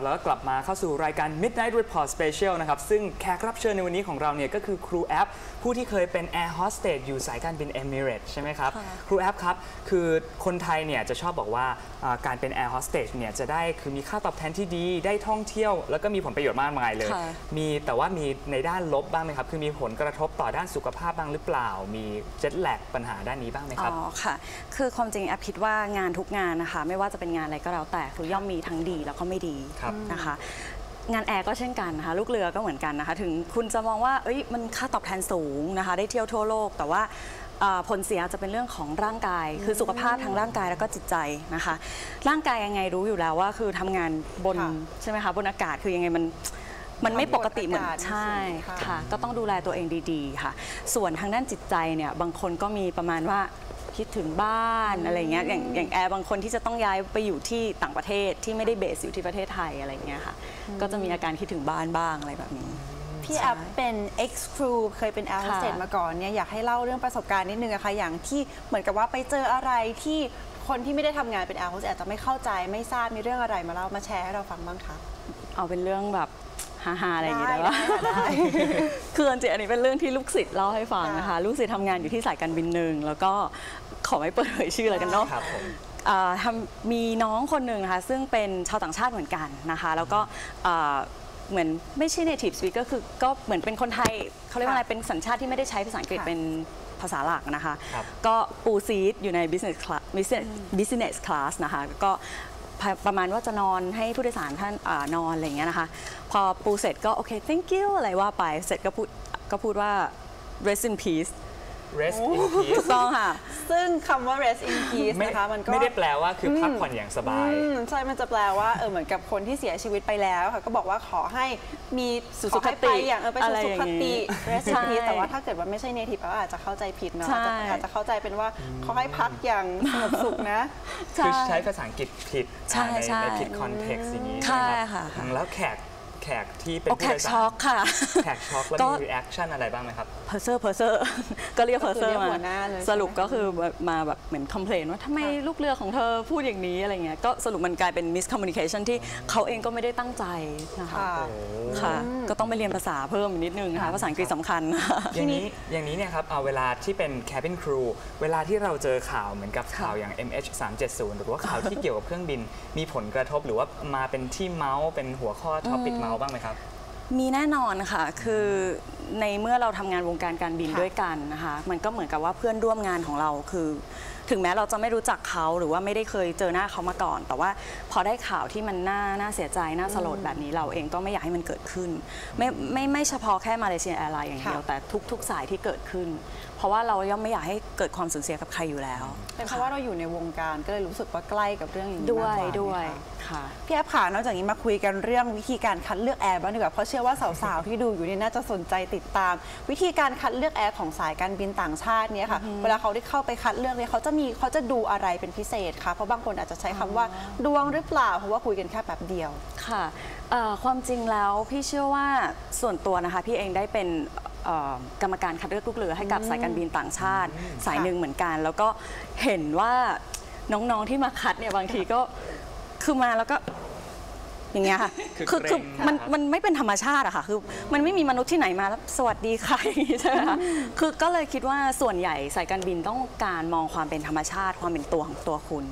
ครับแล้วก็กลับมาเข้าสู่รายการ Midnight Report Special นะครับ ซึ่งแขกรับเชิญในวันนี้ของเราเนี่ยก็คือครูแอป ผู้ที่เคยเป็น Air Hostess อยู่สายการบิน Emirates ใช่ไหมครับ ครูแอปครับ คือคนไทยเนี่ยจะชอบบอกว่าอ่าการเป็น Air Hostess เนี่ยจะได้คือมีค่าตอบแทนที่ดีได้ท่องเที่ยว แล้วก็มีผลประโยชน์มากมายเลยค่ะมีแต่ว่ามีในด้านลบบ้างไหมครับ คือมีผลกระทบต่อด้านสุขภาพบ้างหรือเปล่า มีเจ็ตแลกปัญหาด้านนี้บ้างไหมครับอ๋อค่ะคือความจริงแอปคิดว่างานทุกงานนะคะ ไม่ว่าจะเป็นงานอะไรก็แล้วแต่คือย่อมมีทั้งดีแล้วก็ไม่ดีครับ นะคะ งานแอร์ก็เช่นกันนะคะ ลูกเรือก็เหมือนกันนะคะ ถึงคุณจะมองว่าเอ้ยมันค่าตอบแทนสูงนะคะ ได้เที่ยวทั่วโลก แต่ว่าเอ่อผลเสียจะเป็นเรื่องของร่างกาย คือสุขภาพทางร่างกายแล้วก็จิตใจนะคะ ร่างกายยังไงรู้อยู่แล้วว่า คือทำงานบนค่ะใช่ไหมคะบนอากาศคือยังไงมันมันไม่ปกติเหมือนความกดอากาศใช่มันสูงค่ะค่ะ ก็ต้องดูแลตัวเองดี ๆ ค่ะ ส่วนทางด้านจิตใจเนี่ยบางคนก็มีประมาณว่า คิดถึงบ้านอะไรเงี้ยอย่างอย่างแอร์บางคนที่จะต้องย้ายไปอยู่ที่ต่างประเทศที่ไม่ได้เบสอยู่ที่ประเทศไทยอะไรเงี้ยค่ะ ก็จะมีอาการคิดถึงบ้านบ้างอะไรแบบนี้ พี่แอปเป็น ex crew เคยเป็น air hostess ค่ะมาก่อนเนี่ยอยากให้เล่าเรื่องประสบการณ์นิดนึงอะค่ะอย่างที่เหมือนกับว่าไปเจออะไรที่คนที่ไม่ได้ทำงานเป็น air hostess อาจจะไม่เข้าใจไม่ทราบมีเรื่องอะไรมาเล่ามาแชร์ให้เราฟังบ้างคะเอาเป็นเรื่องแบบ ฮาๆอะไรอย่างเงี้ยได้ได้ปะได้ได้คือจริงๆอันนี้เป็นเรื่องที่ลูกศิษย์เล่าให้ฟังนะคะ ลูกศิษย์ทำงานอยู่ที่สายการบินหนึ่งแล้วก็ขอไม่เปิดเผยชื่ออะไรกันเนาะ ครับผมอ่าทำมีน้องคนหนึ่งนะคะซึ่งเป็นชาวต่างชาติเหมือนกันนะคะ แล้วก็อ่าเหมือนไม่ใช่ native speaker คือก็เหมือนเป็นคนไทยเขาเรียกว่าอะไรค่ะเป็นสัญชาติที่ไม่ได้ใช้ภาษาอังกฤษค่ะ เป็นภาษาหลักนะคะ ครับ ก็ปูซีทอยู่ใน business class business business class นะคะ ก็พะ ประมาณว่าจะนอนให้ผู้โดยสารท่านอนอนอะไรอย่างเงี้ยนะคะ พอปูเสร็จก็โอเค thank you อะไรว่าไปเสร็จก็พูดก็พูดว่า rest in peace rest in ถู peace กต้องค่ะ ซึ่งคำว่า rest in peace ไม่นะคะมันก็ไม่ได้แปลว่าคือพักผ่อนอย่างสบายอืมใช่ มันจะแปลว่าเออเหมือนกับคนที่เสียชีวิตไปแล้วค่ะ ก็บอกว่าขอให้มีสุขอให้ขติไปอย่างเออไปอะสู่ไรสุอย่าขงงี้ติ rest in ใช่ peace แต่ว่าถ้าเกิดว่าไม่ใช่ native ก็อาจจะเข้าใจผิดเนาะใช่อาจจะอาจจะเข้าใจเป็นว่าขอให้พักอย่างสงบสุขนะคือใช้ภาษาอังกฤษผิดใช่อ่าในใช่ในผิดคอนเท็กซ์อย่างนี้ใช่ไหมรับค่ะค่ะอืมแล้วแขก แขกที่เป็นโอผู้แขโดกยสารช็อกค่ะ แขกช็อกแล้วก็ มี reaction อะไรบ้างไหมครับ เพอร์เซอร์เพอร์เซอร์ ก็เรียกเพอร์เซอร์ก็คือเรียกมาหัวหน้าเลยสรุปใช่ไหมก็คือแบบมาแบบเหมือนคอมเพลนว่าทำไมค่ะลูกเรือของเธอพูดอย่างนี้อะไรเงี้ยก็สรุปมันกลายเป็นมิสคอมมูนิเคชันที่เขาเองก็ไม่ได้ตั้งใจนะคะค่ะ ค่ะ ก็ต้องไปเรียนภาษาเพิ่มอีกนิดนึงนะคะภาษาอังกฤษสำคัญ อย่างนี้อย่างนี้เนี่ยครับเอาเวลาที่เป็น cabin crew เวลาที่เราเจอข่าวเหมือนกับข่าวอย่าง MH370 หรือว่าข่าวที่เกี่ยวกับเครื่องบิน มีผลกระทบหรือว่ามาเป็นที่เมาส์เป็นหัวข้อท็อปิกเมาส์บ้างไหมครับ มีแน่นอนค่ะ คือในเมื่อเราทำงานวงการการบินค่ะด้วยกันนะคะ มันก็เหมือนกับว่าเพื่อนร่วมงานของเราคือ ถึงแม้เราจะไม่รู้จักเขาหรือว่าไม่ได้เคยเจอหน้าเขามาก่อน แต่ว่าพอได้ข่าวที่มันน่าน่าเสียใจน่าสลดแบบนี้เราเองก็ไม่อยากให้มันเกิดขึ้น ไม่ไม่ไม่เฉพาะแค่มาเลเซียแอร์ไลน์อย่างเดียวค่ะแต่ทุก ๆ สายที่เกิดขึ้น เพราะว่าเราย่อมไม่อยากให้เกิดความสูญเสียกับใครอยู่แล้ว เป็นเพราะว่าเราอยู่ในวงการก็เลยรู้สึกว่าใกล้กับเรื่องอย่างนี้ด้วยมากกาด้วยไหมคะค่ะพี่แอฟค่ะนอกจากนี้มาคุยกันเรื่องวิธีการคัดเลือกแอร์บ้างดีกว่าเพราะเชื่อว่าสาวๆที่ดูอยู่เนี่ยน่าจะสนใจติดตาม วิธีการคัดเลือกแอร์ของสายการบินต่างชาติเนี่ยค่ะเวลาเขาได้เข้าไปคัดเลือกเนี่ยเขาจะมีเขาจะดูอะไรเป็นพิเศษคะเพราะบางคนอาจจะใช้คำว่าดวงหรือเปล่าเพราะว่าคุยกันแค่แป๊บเดียวค่ะเอ่อความจริงแล้วพี่เชื่อว่าส่วนตัวนะคะพี่เองได้เป็นเอ่อ กรรมการคัดเลือกลูกเรือให้กับสายการบินต่างชาติ สายหนึ่งเหมือนกัน แล้วก็เห็นว่าน้องๆที่มาคัดเนี่ยบางทีก็คือมาแล้วก็อย่างเงี้ยค่ะคือคือเกรงคือมันครับมันไม่เป็นธรรมชาติอะค่ะ คือมันไม่มีมนุษย์ที่ไหนมาแล้วสวัสดีค่ะอย่างงี้ใช่ไหมคะคือก็เลยคิดว่าส่วนใหญ่สายการบินต้องการมองความเป็นธรรมชาติ ความเป็นตัวของตัวคุณ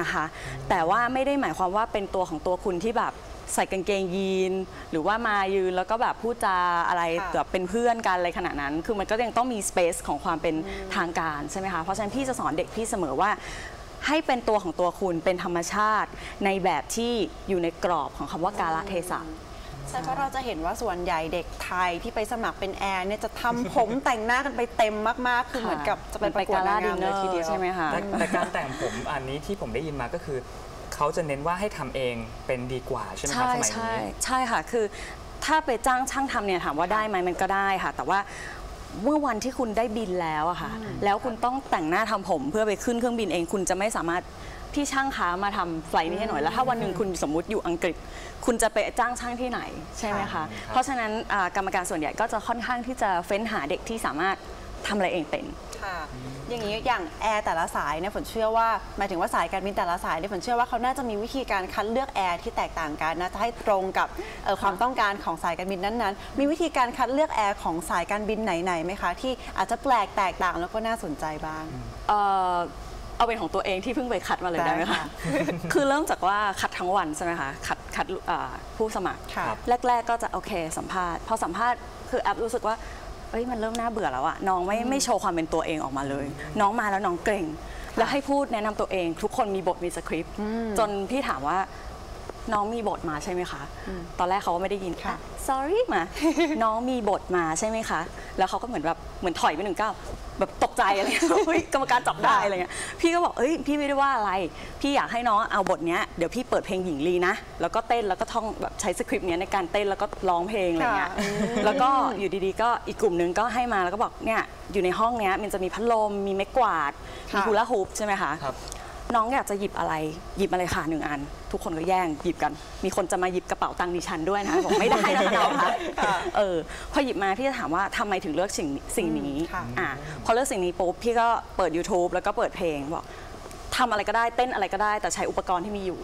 นะคะ แต่ว่าไม่ได้หมายความว่าเป็นตัวของตัวคุณที่แบบ ใส่กางเกงยีน หรือว่ามายืนแล้วก็แบบพูดจาอะไรค่ะแบบเป็นเพื่อนกันอะไรขนาดนั้น คือมันก็ยังต้องมีสเปซของความเป็นทางการใช่ไหมคะ เพราะฉะนั้นพี่จะสอนเด็กพี่เสมอว่าให้เป็นตัวของตัวคุณเป็นธรรมชาติในแบบที่อยู่ในกรอบของคำว่ากาลเทศะใช่เพราะเราจะเห็นว่าส่วนใหญ่เด็กไทยที่ไปสมัครเป็นแอร์เนี่ยจะทำผมแต่งหน้ากันไปเต็มมาก ๆ คือเหมือนกับจะเป็นประกวดนางงามเลยทีเดียวใช่ไหมคะแต่แต่การแต่งผมอันนี้ที่ผมได้ยินมาก็คือ เขาจะเน้นว่าให้ทำเองเป็นดีกว่าใช่ไหมครับใช่สมัยใช่นี้ใช่ค่ะคือถ้าไปจ้างช่างทำเนี่ยถามว่าได้ไหมมันก็ได้ค่ะ แต่ว่าเมื่อวันที่คุณได้บินแล้วอะค่ะ แล้วคุณต้องแต่งหน้าทำผมเพื่อไปขึ้นเครื่องบินเอง คุณจะไม่สามารถพี่ช่างคะมาทำไฟล์นี้ให้หน่อย แล้วถ้าวันหนึ่งคุณสมมุติอยู่อังกฤษ คุณจะไปจ้างช่างที่ไหนใช่ไหมคะ เพราะฉะนั้นอ่ากรรมการส่วนใหญ่ก็จะค่อนข้างที่จะเฟ้นหาเด็กที่สามารถ ทำอะไรเองเป็นค่ะอย่างนี้อย่างแอร์แต่ละสายเนี่ยฝนเชื่อว่าหมายถึงว่าสายการบินแต่ละสายเนี่ยฝนเชื่อว่าเขาน่าจะมีวิธีการคัดเลือกแอร์ที่แตกต่างกันนะจะให้ตรงกับเอ่อความต้องการของสายการบินนั้นๆ มีวิธีการคัดเลือกแอร์ของสายการบินไหนๆไหมคะที่อาจจะแปลกแตกต่างแล้วก็น่าสนใจบ้างเอ่อเอาเป็นของตัวเองที่เพิ่งไปคัดมาเลยได้ได้ไหมค่ะคะ คือเริ่มจากว่าคัดทั้งวันใช่ไหมคะ คัดคัดอ่าผู้สมัครค่ะแรก ๆ ก็จะโอเคสัมภาษณ์ พอสัมภาษณ์คือแอปรู้สึกว่า เอ้ยมันเริ่มน่าเบื่อแล้วอะน้องไม่ไม่โชว์ความเป็นตัวเองออกมาเลย น้องมาแล้วน้องเกรงแล้วให้พูดแนะนำตัวเอง ทุกคนมีบทมีสคริปต์จนพี่ถามว่าน้องมีบทมาใช่ไหมคะ ตอนแรกเขาก็ไม่ได้ยินค่ะอะ sorry มา น้องมีบทมาใช่ไหมคะ แล้วเขาก็เหมือนแบบเหมือนถอยไปหนึ่งก้าวแบบตกใจอะไรเงี้ยเฮ้ยกรรมการจับได้อะไรเงี้ยพี่ก็บอกเอ้ยพี่ไม่ได้ว่าอะไร พี่อยากให้น้องเอาบทเนี้ยเดี๋ยวพี่เปิดเพลงหญิงลีนะ แล้วก็เต้นแล้วก็ท่องแบบใช้สคริปต์เนี้ยในการเต้นแล้วก็ร้องเพลงอะไรเงี้ยค่ะอืมแล้วก็อยู่ดีๆ ก็อีกกลุ่มหนึงก็ให้มาแล้วก็บอกเนี่ยอยู่ในห้องเนี้ยมันจะมีพัดลมมีไม้กวาดมีค่ะฮูลาฮูปใช่ไหมคะครับ น้องอยากจะหยิบอะไรหยิบมาเลยค่ะหนึ่งอัน ทุกคนก็แย่งหยิบกัน มีคนจะมาหยิบกระเป๋าตังค์ดิฉันด้วยนะบอกไม่ได้นะคะน้องคะเออพอหยิบมาพี่จะถามว่าทำไมถึงเลือกสิ่งสิ่งนี้ค่ะอะพอเลือกสิ่งนี้ปุ๊บพี่ก็เปิด YouTube แล้วก็เปิดเพลงบอก ทำอะไรก็ได้เต้นอะไรก็ได้ แต่ใช้อุปกรณ์ที่มีอยู่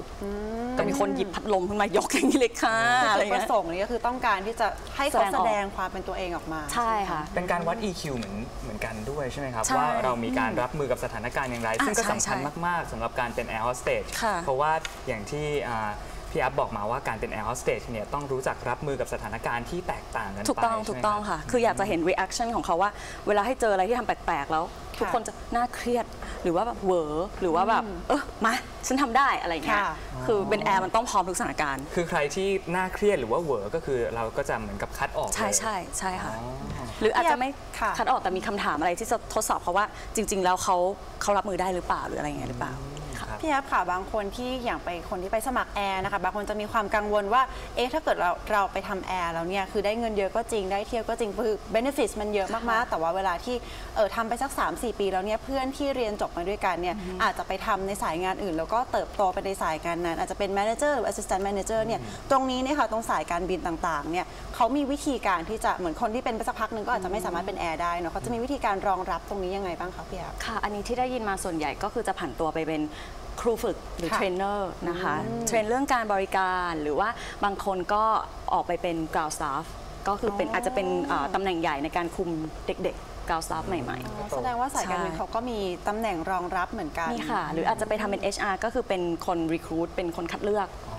แต่มีคนหยิบพัดลมขึ้นมายกอย่างนี้เลยค่ะอะไรจุดปเงี้ยระสงค์นี้ก็คือต้องการที่จะให้เขาแสแสดดงงออก ความเป็นตัวเองออกมา ใช่ค่ะ เป็นการวัด EQ เหมือนเหมือนกันด้วยใช่ไหมครับ ใช่ว่าเรามีการรับมือกับสถานการณ์อย่างไร อะซึ่งก็ใช่สำคัญใช่มาก ๆสำหรับการเป็นแอร์โฮสเตสค่ะเพราะว่าอย่างที่อ่า พี่อัพบอกมาว่าการเป็นแอร์โฮสเตสเนี่ยต้องรู้จักรับมือกับสถานการณ์ที่แตกต่างกันไปถูกต้องใช่ไหมถูกต้องรับค่ะ คืออยากจะเห็น reaction ของเขาว่า เวลาให้เจออะไรที่ทำแปลกๆแล้วทุกคนจะน่าเครียดหรือว่าแบบเหวอหรือว่าแบบเออมาฉันทำได้อะไรอย่างเงี้ยค่ะคือเป็นแอร์มันต้องพร้อมทุกสถานการณ์ คือใครที่น่าเครียดหรือว่าเหวอก็คือเราก็จะเหมือนกับคัดออกใช่เลยใช่ใช่ค่ะอ๋อหรืออาจจะไม่ค่ะคัดออกแต่มีคำถามอะไรที่จะทดสอบเขาว่าจริง ๆ แล้วเขาเขารับมือได้หรือเปล่าหรืออะไรอย่างเงี้ยหรือเปล่า ค่ะพี่แอฟค่ะบางคนที่อย่างไปคนที่ไปสมัครแอร์นะคะบางคนจะมีความกังวลว่าเอ๊ะถ้าเกิดเราเราไปทำแอร์แล้วเนี่ยคือได้เงินเยอะก็จริงได้เที่ยวก็จริงคือ benefits มันเยอะมากๆ แต่ว่าเวลาที่เออทำไปสัก 3-4 ปีแล้วเนี่ยเพื่อนที่เรียนจบมาด้วยกันเนี่ยอาจจะไปทำในสายงานอื่น แล้วก็เติบโตไปในสายงานนั้น อาจจะเป็น manager หรือ assistant manager เนี่ยตรงนี้เนี่ยค่ะตรงสายการบินต่างๆเนี่ยเขามีวิธีการที่จะเหมือนคนที่เป็นไปสักพักหนึ่งก็อาจจะไม่สามารถเป็นแอร์ได้เนาะเขาจะมีวิธีการรองรับตรงนี้ยังไงบ้างคะพี่แอฟค่ะ อันนี้ที่ได้ยินมาส่วนใหญ่ก็คือจะผันตัวไปเป็นค รูฝึกหรือค่ะเทรนเนอร์นะคะเทรนเรื่องการบริการหรือว่าบางคนก็ออกไปเป็น ground staff ก็คือเป็นอ๋อออาจจะเป็นเอ่อตำแหน่งใหญ่ในการคุมเด็กๆ ground staff ใหม่แสดงว่าสายการบินใช่เขาก็มีตำแหน่งรองรับเหมือนกันๆนี่ค่ะ หรืออาจจะไปทำเป็น HR ก็คือเป็นคน recruit เป็นคนคัดเลือกอ๋อ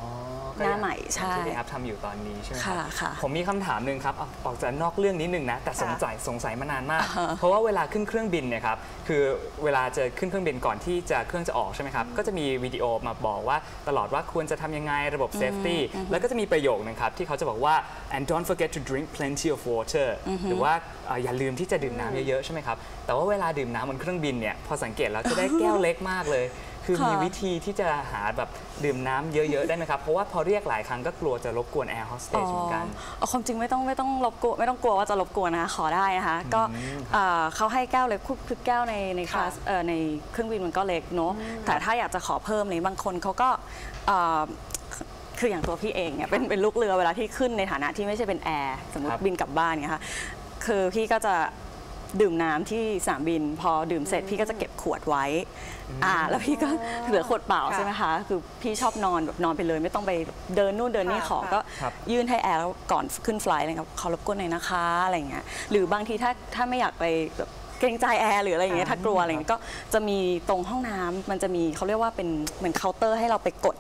หน้าใหม่ใช่ที่พี่อัพทำอยู่ตอนนี้ใช่ไหมครัค่ะค่ะผมมีคำถามหนึ่งครับเอาออกจากนอกเรื่องนิดนึงนะ แต่สงสัยสงสัยมานานมากอ่าฮะเพราะว่าเวลาขึ้นเครื่องบินเนี่ยครับคือเวลาจะขึ้นเครื่องบินก่อนที่จะเครื่องจะออกใช่ไหมครับก็จะมีวิดีโอมาบอกว่าตลอดว่าควรจะทำยังไงระบบ safety แล้วก็จะมีประโยคนึงครับที่เขาจะบอกว่า and don't forget to drink plenty of water หรือว่าเอ่ออย่าลืมที่จะดื่มน้ำเยอะๆใช่ไหมครับแต่ว่าเวลาดื่มน้ำบนเครื่องบินเนี่ยพอสังเกตแล้วจะได้แก้วเล็กมากเลย คือมีค่ะวิธีที่จะหาแบบดื่มน้ำเยอะ ๆ ได้ไหมครับ เพราะว่าพอเรียกหลายครั้งก็กลัวจะรบกวนแอร์โฮสเตสเหมือนกันอ๋อความจริงไม่ต้องไม่ต้องรบกวนไม่ต้องกลัวว่าจะรบกวนนะคะขอได้นะคะก็เอ่อเขาให้แก้วเล็กคือคือแก้วในในคลาสเอ่อในเครื่องบินมันก็เล็กเนาะแต่ถ้าอยากจะขอเพิ่มเลยบางคนเขาก็เอ่อคืออย่างตัวพี่เองเนี่ยเป็นเป็นลูกเรือเวลาที่ขึ้นในฐานะที่ไม่ใช่เป็นแอร์สมมติครับบินกลับบ้านเนี่ยค่ะคือพี่ก็จะ ดื่มน้ำที่สนามบิน พอดื่มเสร็จพี่ก็จะเก็บขวดไว้ อ่า แล้วพี่ก็เหลือขวดเปล่าค่ะใช่ไหมคะ คือพี่ชอบนอนแบบนอนไปเลย ไม่ต้องไปเดินนู่นเดินนี่ค่ะขอค่ะก็ครับยื่นให้แอร์แล้วก่อนขึ้นไฟลท์เลยครับขอรบกวนหน่อยนะคะอะไรอย่างเงี้ยหรือบางทีถ้าถ้าไม่อยากไปแบบเกรงใจแอร์หรืออะไรอย่างเงี้ยถ้ากลัวอะไรอย่างเงี้ยก็จะมีตรงห้องน้ำมันจะมีเขาเรียกว่าเป็นเหมือนเคาน์เตอร์ให้เราไปกด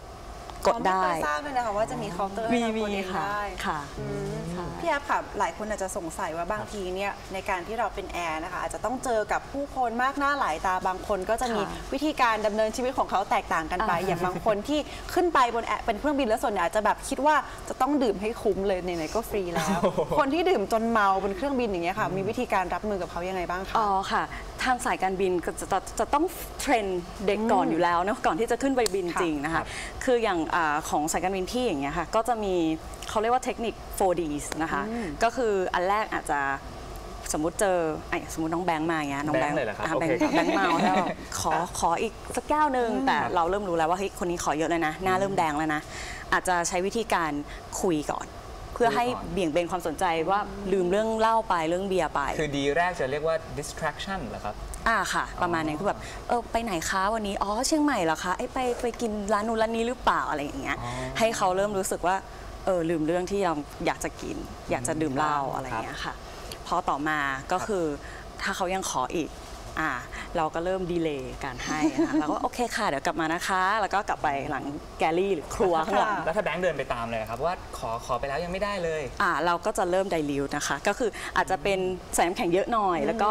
กดได้อ๋อไม่เคยทราบเลยนะคะว่าจะมีเคาน์เตอร์มีให้เรามีกดเองค่ะได้ค่ะอืมใช่พี่แอฟค่ะหลายคนอาจจะสงสัยว่าบางทีเนี่ยในการที่เราเป็นแอร์นะคะอาจจะต้องเจอกับผู้คนมากหน้าหลายตาบางคนก็จะมีค่ะวิธีการดำเนินชีวิตของเขาแตกต่างกันไปอ่าอย่างบางคนที่ขึ้นไปบนแอร์เป็นเครื่องบินแล้วส่วนใหญ่อาจจะแบบคิดว่าจะต้องดื่มให้คุ้มเลยไหนๆก็ฟรีแล้ว คนที่ดื่มจนเมาบนเครื่องบินอย่างเงี้ยค่ะมีวิธีการรับมือกับเขายังไงบ้างคะอ๋อค่ะ ทางสายการบินก็จะจะจะต้องเทรนเด็กก่อนอยู่แล้วเนอะก่อนที่จะขึ้นไปบินค่ะจริงนะครัคะบคืออย่างอาของสายการบินที่อย่างเงี้ยค่ะก็จะมีเขาเรียกว่าเทคนิค 4Ds นะคะก็คืออันแรกอาจจะสมมุติเจอไอ้สมมติน้องแบงค์มาอย่างเงี้ยน้องแบงค์เลยเหรอครับอะโอแบงเคค์ครับแบงค์เมาแล้วแบบขอขออีกสักแก้วหนึ่งแต่เราเริ่มรู้แล้วว่าเฮ้ยคนนี้ขอเยอะเลยนะ หน้าเริ่มแดงแล้วนะ อาจจะใช้วิธีการคุยก่อน เพื่อให้คุยก่อนเบี่ยงเบนความสนใจว่าลืมเรื่องเหล้าไปเรื่องเบียร์ไป คือดีแรกจะเรียกว่า distraction เหรอครับอ่าค่ะ ประมาณนั้นคือแบบเออไปไหนคะวันนี้อ๋อเชียงใหม่เหรอคะไอ้ยไปไปกินร้านนู้นร้านนี้หรือเปล่าอะไรอย่างเงี้ยอ๋อให้เขาเริ่มรู้สึกว่าเออลืมเรื่องที่เราอยากจะกิน อยากจะดื่มเหล้าอะไรอย่างเงี้ยค่ะพอต่อมาก็คือถ้าเขายังขออีก อ่าเราก็เริ่มดีเลย์การให้นะคะเราก็โอเคค่ะเดี๋ยวกลับมานะคะ แล้วก็กลับไปหลังแกลลี่หรือครัวข้างหลัง แล้วถ้าแบงค์เดินไปตามเลยครับว่าขอขอไปแล้วยังไม่ได้เลยอ่าเราก็จะเริ่มไดลิวนะคะ ก็คืออาจจะเป็นใส่น้ำแข็งเยอะหน่อย แล้วก็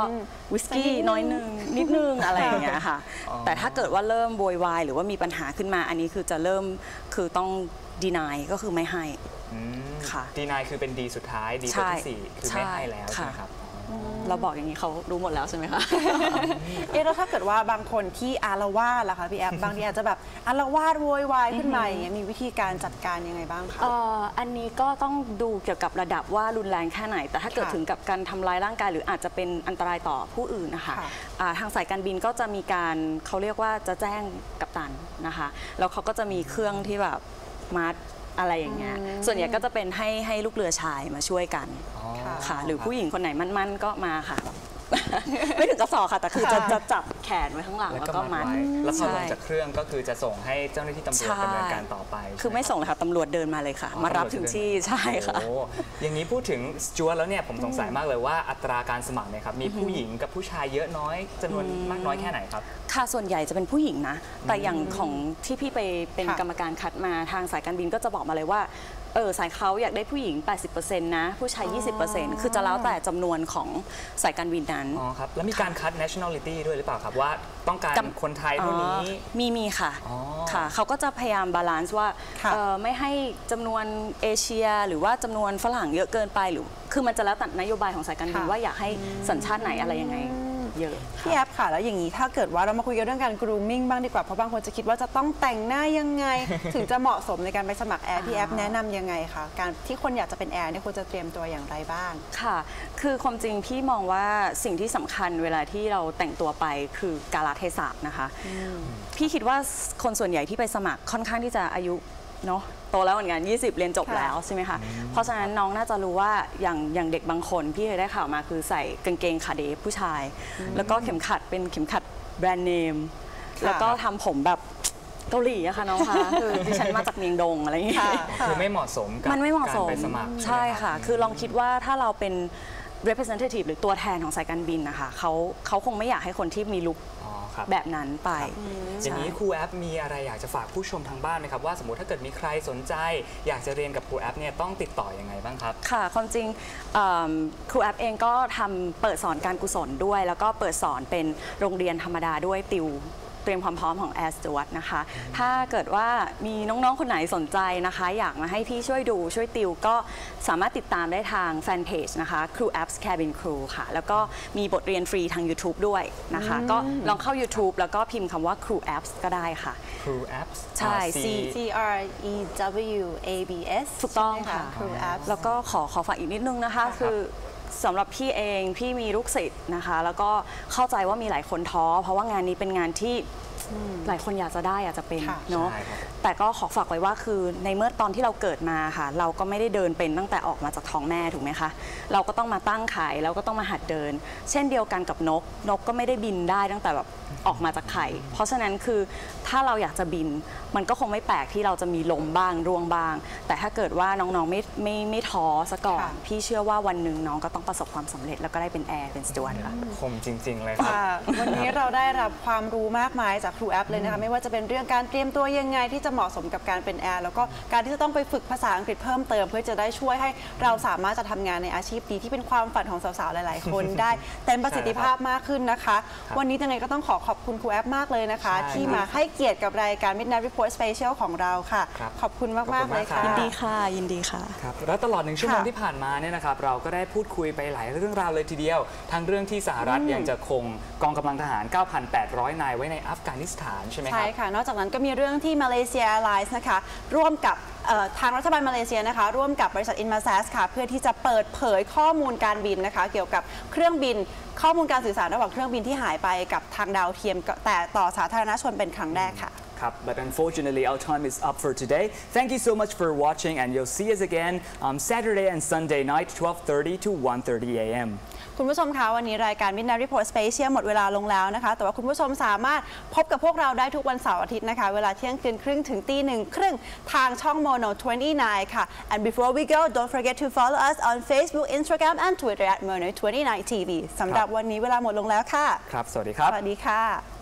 วิสกี้น้อยนึงนิดนึงอะไรอย่างเงี้ยค่ะอ๋อแต่ถ้าเกิดว่าเริ่มโวยวายหรือว่ามีปัญหาขึ้นมาอันนี้คือจะเริ่มคือต้องดีนายก็คือไม่ให้อืมค่ะดีนายคือเป็นดีสุดท้ายดีตัวที่สี่คือไม่ให้แล้วใช่ไหมครับ เราบอกอย่างนี้เขารู้หมดแล้วใช่ไหมคะ เอ๊ะแล้วถ้าเกิดว่าบางคนที่อารวาสล่ะคะพี่แอฟบางทีอาจจะแบบอารวาสโวยวายขึ้นมาอย่างเงี้ยมีวิธีการจัดการยังไงบ้างคะ เอ่ออันนี้ก็ต้องดูเกี่ยวกับระดับว่ารุนแรงแค่ไหน แต่ถ้าเกิดค่ะถึงกับการทำร้ายร่างกาย หรืออาจจะเป็นอันตรายต่อผู้อื่นนะคะค่ะอ่าทางสายการบินก็จะมีการเขาเรียกว่าจะแจ้งกัปตันนะคะ แล้วเขาก็จะมีเครื่องที่แบบมัด อะไรอย่างเงี้ยส่วนใหญ่ก็จะเป็นให้ให้ลูกเรือชายมาช่วยกันอ๋อค่ะ หรือผู้หญิงคนไหนมั่นๆก็มาค่ะ ไม่ถึงกระสอบค่ะ แต่คือจะค่ะจะจับแขนไว้ข้างหลังแล้วแล้วก็ก็มัมัดดไว้แล้วพอลงใช่จากเครื่องก็คือจะส่งให้เจ้าหน้าที่ตำรวจใช่ดำเนินการต่อไป คือไม่ส่งเลยค่ะตำรวจเดินมาเลยค่ะอ๋อมารับตำวจถึงจเดินที่ใช่ค่ะโอ้อย่างนี้พูดถึงสจวตแล้วเนี่ยผมสงสัยมากเลยว่าอัตราการสมัครเนี่ยครับมีผู้หญิงกับผู้ชายเยอะน้อยจำนวนมากน้อยแค่ไหนครับค่ะส่วนใหญ่จะเป็นผู้หญิงนะแต่อย่างของที่พี่ไปเป็นค่ะกรรมการคัดมาทางสายการบินก็จะบอกมาเลยว่า เออสายเขาอยากได้ผู้หญิง 80%นะผู้ชาย 20%คือจะแล้วแต่จำนวนของสายการบินนั้น อ๋อครับ แล้วมีการคัด nationality ด้วยหรือเปล่าครับ ว่าต้องการกับคนไทยเท่านี้อ๋อมีมีค่ะอ๋อค่ะเขาก็จะพยายามบาลานซ์ว่าค่ะเอ่อไม่ให้จำนวนเอเชีย หรือว่าจำนวนฝรั่งเยอะเกินไปหรือ คือมันจะแล้วแต่นโยบายของสายการบินค่ะว่าอยากให้สัญชาติไหนอะไรยังไง เยอะพี่แอฟค่ะ แล้วอย่างนี้ถ้าเกิดว่าเรามาคุยกันเรื่องการ grooming บ้างดีกว่า เพราะบางคนจะคิดว่าจะต้องแต่งหน้ายังไง ถึงจะเหมาะสมในการไปสมัครแอร์พี่แอฟแนะนำยังไงคะการที่คนอยากจะเป็นแอร์เนี่ยควรจะเตรียมตัวอย่างไรบ้างค่ะ คือความจริงพี่มองว่าสิ่งที่สำคัญเวลาที่เราแต่งตัวไปคือกาลเทศะนะคะ พี่คิดว่าคนส่วนใหญ่ที่ไปสมัครค่อนข้างที่จะอายุ เนาะโตแล้วเหมือนกัน 20 เรียนจบค่ะแล้วใช่ไหมคะ เพราะฉะนั้นน้องน่าจะรู้ว่าอย่างอย่างเด็กบางคนพี่เคยได้ข่าวมาคือใส่กางเกงขาเดฟผู้ชาย แล้วก็เข็มขัดเป็นเข็มขัดแบรนด์เนมค่ะแล้วก็ทำผมแบบเกาหลีอะค่ะน้องคะคือดิฉันมาจากเมียงดงอะไรอย่างเงี้ยคือไม่เหมาะสมกับมันไม่เหมาะสมการไปสมัครใช่ไหมรับค่ะ คือลองคิดว่าถ้าเราเป็น representative หรือตัวแทนของสายการบินนะคะเขาเขาคงไม่อยากให้คนที่มีลุคอ๋อ ครับ แบบนั้นไปอย่างนี้ครูแอปมีอะไรอยากจะฝากผู้ชมทางบ้านไหมครับว่าสมมติถ้าเกิดมีใครสนใจ อยากจะเรียนกับครูแอปเนี่ยต้องติดต่อยังไงบ้างครับ ค่ะความจริงเอิ่มครูแอปเองก็ทำเปิดสอนการกุศลด้วย แล้วก็เปิดสอนเป็นโรงเรียนธรรมดาด้วยติว เตรียมความพร้อมของแอสจวตนะคะ ถ้าเกิดว่ามีน้องๆ คนไหนสนใจนะคะ อยากมาให้พี่ช่วยดูช่วยติวก็สามารถติดตามได้ทางแฟนเพจนะคะ Crew Apps Cabin Crew ค่ะ แล้วก็มีบทเรียนฟรีทาง YouTube ด้วยนะคะ ก็ลองเข้า YouTube แล้วก็พิมพ์คำว่า Crew Apps ก็ได้ค่ะครูแอปใช่ C R E W A B S ถูกต้องใช่ไหมค่ะ ครูแอปแล้วก็ขอขอฝากอีกนิดนึงนะคะค่ะคือ สำหรับพี่เองพี่มีลูกศิษย์นะคะ แล้วก็เข้าใจว่ามีหลายคนท้อ เพราะว่างานนี้เป็นงานที่หลายคนอยากจะได้อยากจะเป็นค่ะเนาะใช่ครับ แต่ก็ขอฝากไว้ว่าคือในเมื่อตอนที่เราเกิดมาค่ะ เราก็ไม่ได้เดินเป็นตั้งแต่ออกมาจากท้องแม่ถูกไหมคะ เราก็ต้องมาตั้งไข่แล้วก็ต้องมาหัดเดิน เช่นเดียวกันกับนก นกก็ไม่ได้บินได้ตั้งแต่แบบออกมาจากไข่ เพราะฉะนั้นคือถ้าเราอยากจะบิน มันก็คงไม่แปลกที่เราจะมีลมบ้างร่วงบ้าง แต่ถ้าเกิดว่าน้องๆไม่ไม่ไม่ท้อซะก่อนค่ะพี่เชื่อว่าวันหนึ่งน้องก็ต้องประสบความสำเร็จแล้วก็ได้เป็นแอร์เป็นสจวตค่ะคมจริง ๆ เลยครับค่ะวันนี้เราได้รับความรู้มากมายจากครูแอปเลยนะคะไม่ว่าจะเป็นเรื่องการเตรียมตัวยังไงที่จะเหมาะสมกับการเป็นแอร์แล้วก็การที่จะต้องไปฝึกภาษาอังกฤษเพิ่มเติม เพื่อจะได้ช่วยให้เราสามารถจะทำงานในอาชีพนี้ที่เป็นความฝันของสาวๆหลาย ๆ คนได้เต็มประสิทธิภาพมากขึ้นนะคะ วันนี้ยังไงก็ต้องขอขอบคุณครูแอปมากเลยนะคะใช่ที่มาให้เกียรติกับรายการ Midnight Report Special ของเราค่ะครับขอบคุณมากขอบคุณๆเลยมากครัค่ะบยินดีค่ะ ยินดีค่ะครับแล้วตลอดหนึ่งชั่วโมงค่ะที่ผ่านมาเนี่ยนะครับเราก็ได้พูดคุยไปหลายเรื่องราวเลยทีเดียว ทั้งเรื่องที่สหรัฐยังจะคงกองกำลังทหาร 9,800 นายไว้ในอัฟกานิสถานใช่ไหมคใช่รับค่ะนอกจากนั้นก็มีเรื่องที่มาเลเซีย Airlines นะคะ ร่วมกับทางรัฐบาลมาเลเซียนะคะ ร่วมกับบริษัท Inmarsat ค่ะ เพื่อที่จะเปิดเผยข้อมูลการบินนะคะ เกี่ยวกับเครื่องบินข้อมูลการสื่อสารระหว่างเครื่องบินที่หายไปกับทางดาวเทียม แต่ต่อสาธารณชนเป็นครั้งแรกค่ะครับ but unfortunately our time is up for today thank you so much for watching and you'll see us again on Saturday and Sunday night 12:30 to 1:30 a.m. คุณผู้ชมคะวันนี้รายการ Midnight Report Special หมดเวลาลงแล้วนะคะ แต่ว่าคุณผู้ชมสามารถพบกับพวกเราได้ทุกวันเสาร์อาทิตย์นะคะ เวลาเที่ยงคืนครึ่งถึงตีหนึ่งครึ่งทางช่อง Mono 29 ค่ะ and before we go don't forget to follow us on Facebook Instagram and Twitter at Mono 29 TV สำหรับวันนี้เวลาหมดลงแล้วค่ะ ครับ สวัสดีครับ สวัสดีค่ะ